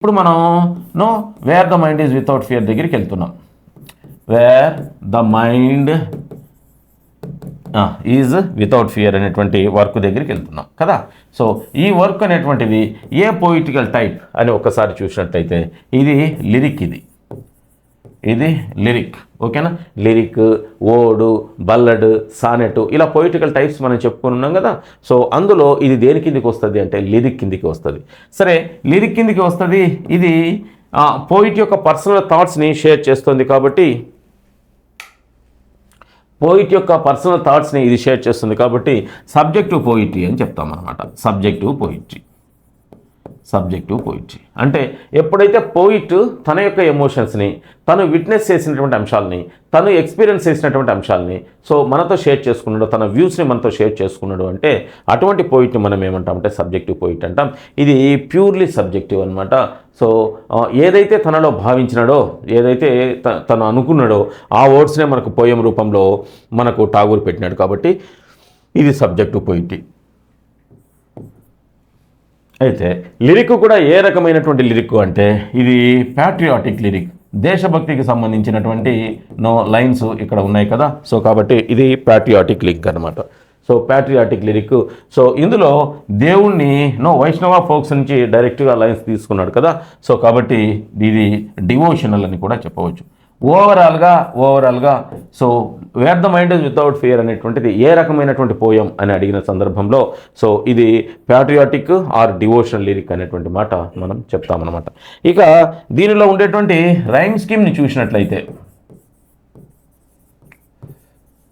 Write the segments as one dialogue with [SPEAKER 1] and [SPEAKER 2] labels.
[SPEAKER 1] ఇప్పుడు మనం no where the mind is without fear దగ్గరికి వెళ్తున్నాం. Where the mind is without fear అనేటువంటి వర్క్ దగ్గరికి వెళ్తున్నాం కదా? సో ఈ వర్క్ అనేటువంటిది ఏ పొయిటికల్ టైప్ అని ఒకసారి చూసినట్లయితే ఇది లిరిక్ ఇది. ఇది లిరిక్ ఓకేనా లిరిక్ ఓడు బల్లడ్ సానెట్ ఇలా పొయిటికల్ టైప్స్ మనం చెప్పుకుని ఉన్నాం కదా? సో అందులో ఇది దేని కిందికి వస్తుంది అంటే లిరిక్ కిందికి వస్తుంది. సరే లిరిక్ కిందికి వస్తుంది ఇది పోయిట్ యొక్క పర్సనల్ థాట్స్ని షేర్ చేస్తుంది కాబట్టి పోయిట్ యొక్క పర్సనల్ థాట్స్ని ఇది షేర్ చేస్తుంది కాబట్టి సబ్జెక్టివ్ పోయిట్రీ అని చెప్తాం అనమాట సబ్జెక్టివ్ పోయిట్రీ సబ్జెక్టివ్ పోయిట్రీ అంటే ఎప్పుడైతే పోయిట్ తన యొక్క ఎమోషన్స్ని తను విట్నెస్ చేసినటువంటి అంశాలని తను ఎక్స్పీరియన్స్ చేసినటువంటి అంశాలని సో మనతో షేర్ చేసుకున్నాడు తన వ్యూస్ని మనతో షేర్ చేసుకున్నాడు అంటే అటువంటి పోయిట్ని మనం ఏమంటామంటే సబ్జెక్టివ్ పోయిట్ అంటాం. ఇది ప్యూర్లీ సబ్జెక్టివ్ అనమాట సో ఏదైతే తనలో భావించినాడో ఏదైతే త- తను అనుకున్నాడో ఆ వర్డ్స్నే మనకు పోయం రూపంలో మనకు టాగూర్ పెట్టినాడు కాబట్టి ఇది సబ్జెక్టివ్ పోయిట్రీ అయితే లిరిక్ కూడా ఏ రకమైనటువంటి లిరిక్ అంటే ఇది ప్యాట్రియాటిక్ లిరిక్. దేశభక్తికి సంబంధించినటువంటి నో లైన్స్ ఇక్కడ ఉన్నాయి కదా. సో కాబట్టి ఇది ప్యాట్రియాటిక్ లిరిక్ అనమాట సో ప్యాట్రియాటిక్ లిరిక్. సో ఇందులో దేవుణ్ణి నో వైష్ణవ ఫోక్స్ నుంచి డైరెక్ట్గా లైన్స్ తీసుకున్నాడు కదా. సో కాబట్టి ఇది డివోషనల్ అని కూడా చెప్పవచ్చు. ఓవరాల్గా ఓవరాల్గా so where the mind is without fear అనేటువంటిది ఏ రకమైనటువంటి పోయం అని అడిగిన సందర్భంలో సో ఇది ప్యాట్రియాటిక్ ఆర్ డివోషన్ లిరిక్ అనేటువంటి మాట మనం చెప్తామన్నమాట. ఇక దీనిలో ఉండేటువంటి రైమ్ స్కీమ్ని చూసినట్లయితే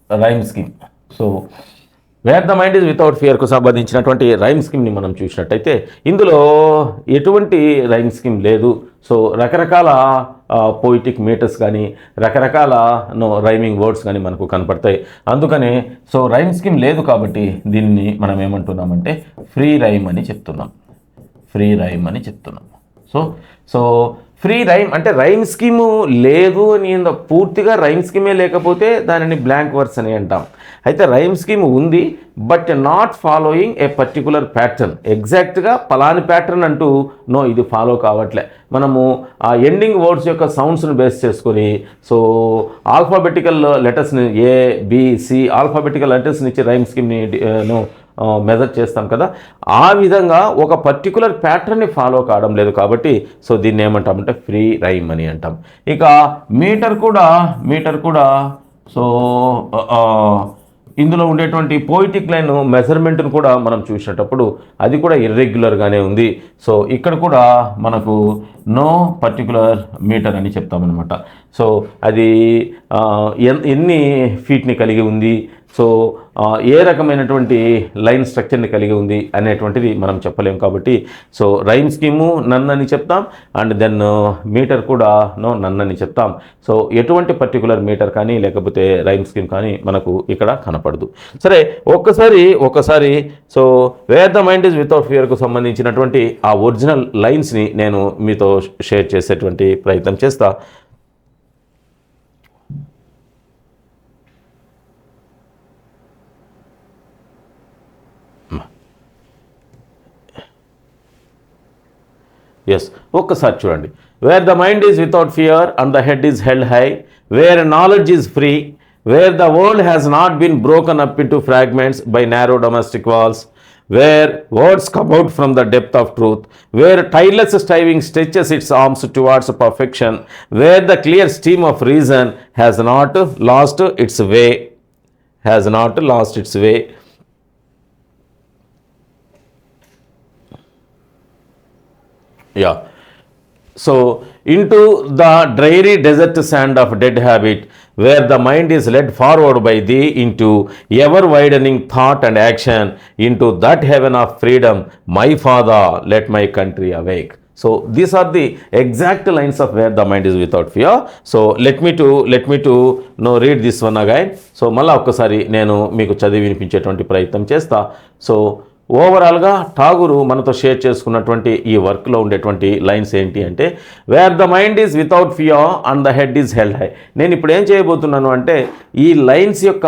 [SPEAKER 1] rhyme scheme so where the mind is without ఫియర్కు సంబంధించినటువంటి రైమ్ స్కీమ్ని మనం చూసినట్టయితే ఇందులో ఎటువంటి రైమ్ స్కీమ్ లేదు. సో రకరకాల పోయిటిక్ మీటర్స్ కానీ రకరకాల నో రైమింగ్ వర్డ్స్ కానీ మనకు కనపడతాయి. అందుకనే సో రైమ్ స్కీమ్ లేదు కాబట్టి దీన్ని మనం ఏమంటున్నామంటే ఫ్రీ రైమ్ అని చెప్తున్నాం. ఫ్రీ రైమ్ అని చెప్తున్నాం. సో సో ఫ్రీ రైమ్ అంటే రైమ్ స్కీము లేదు అని ఏందో పూర్తిగా రైమ్ స్కీమే లేకపోతే దానిని బ్లాంక్ వర్స్ అని అంటాం. అయితే రైమ్ స్కీమ్ ఉంది but not following a particular pattern. ఎగ్జాక్ట్గా పలాని ప్యాటర్న్ అంటూ నో ఇది ఫాలో కావట్లే. మనము ఆ ఎండింగ్ వర్డ్స్ యొక్క సౌండ్స్ని బేస్ చేసుకొని సో ఆల్ఫాబెటికల్ లెటర్స్ని ఏ బి సి ఆల్ఫాబెటికల్ లెటర్స్ని ఇచ్చి రైమ్ స్కీమ్ని మెజర్ చేస్తాం కదా. ఆ విధంగా ఒక పర్టికులర్ ప్యాటర్న్ని ఫాలో కావడం లేదు కాబట్టి సో దీన్ని ఏమంటామంటే ఫ్రీ రైమ్ అని అంటాం. ఇక మీటర్ కూడా మీటర్ కూడా సో ఇందులో ఉండేటువంటి పోయిటిక్ లైన్ మెజర్మెంట్ను కూడా మనం చూసినప్పుడు అది కూడా ఇర్రెగ్యులర్గానే ఉంది. సో ఇక్కడ కూడా మనకు నో పర్టికులర్ మీటర్ అని చెప్తామన్నమాట. సో అది ఎన్- ఎన్ని ఫీట్ని కలిగి ఉంది? సో ఏ రకమైనటువంటి లైన్ స్ట్రక్చర్ని కలిగి ఉంది అనేటువంటిది మనం చెప్పలేం కాబట్టి సో రైమ్ స్కీము నన్ను అని చెప్తాం అండ్ దెన్ మీటర్ కూడా నో నన్ను అని చెప్తాం. సో ఎటువంటి పర్టికులర్ మీటర్ కానీ లేకపోతే రైమ్ స్కీమ్ కానీ మనకు ఇక్కడ కనపడదు. సరే ఒక్కసారి ఒక్కసారి so where the mind is without ఫియర్కు సంబంధించినటువంటి ఆ ఒరిజినల్ లైన్స్ని నేను మీతో షేర్ చేసేటువంటి ప్రయత్నం చేస్తా. ఎస్ ఒక్కసారి చూడండి. Where the mind is without fear and the head is held high where knowledge is free where the world has not been broken up into fragments by narrow domestic walls where words come out from the depth of truth where tireless striving stretches its arms towards perfection where the clear stream of reason has not lost its way has not lost its way yeah so into the dreary desert sand of dead habit where the mind is led forward by the into ever widening thought and action into that heaven of freedom my father let my country awake so these are the exact lines of where the mind is without fear so let me to let me to no read this one again so మళ్ళీ ఒక్కసారి నేను మీకు చదివి వినిపించేటువంటి ప్రయత్నం చేస్తా so ఓవరాల్గా ఠాగూరు మనతో share చేసుకున్నటువంటి ఈ వర్క్లో ఉండేటువంటి లైన్స్ ఏంటి అంటే where the mind is without fear and the head is held high నేను ఇప్పుడు ఏం చేయబోతున్నాను అంటే ఈ లైన్స్ యొక్క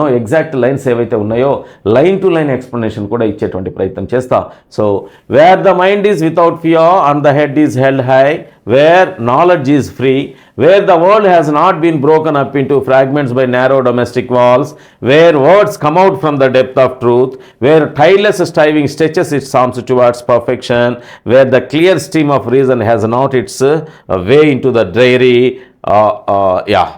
[SPEAKER 1] నో ఎగ్జాక్ట్ లైన్స్ ఏవైతే ఉన్నాయో లైన్ టు లైన్ ఎక్స్ప్లెనేషన్ కూడా ఇచ్చేటువంటి ప్రయత్నం చేస్తా. So where the mind is without fear and the head is held high where knowledge is free where the world has not been broken up into fragments by narrow domestic walls, where words come out from the depth of truth, where tireless striving stretches its arms towards perfection, where the clear stream of reason has not its uh, way into the dreary, uh, uh, yeah,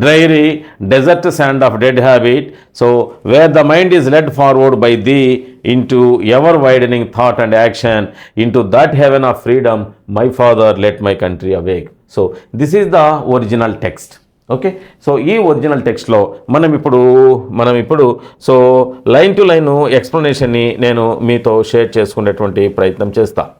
[SPEAKER 1] dreary desert sand of dead habit so where the mind is led forward by the into ever widening thought and action into that heaven of freedom my father let my country awake so this is the original text okay so ఈ original టెక్స్ట్లో మనం ఇప్పుడు మనం ఇప్పుడు so line to line ఎక్స్ప్లెనేషన్ని నేను మీతో share చేసుకునేటువంటి ప్రయత్నం చేస్తాను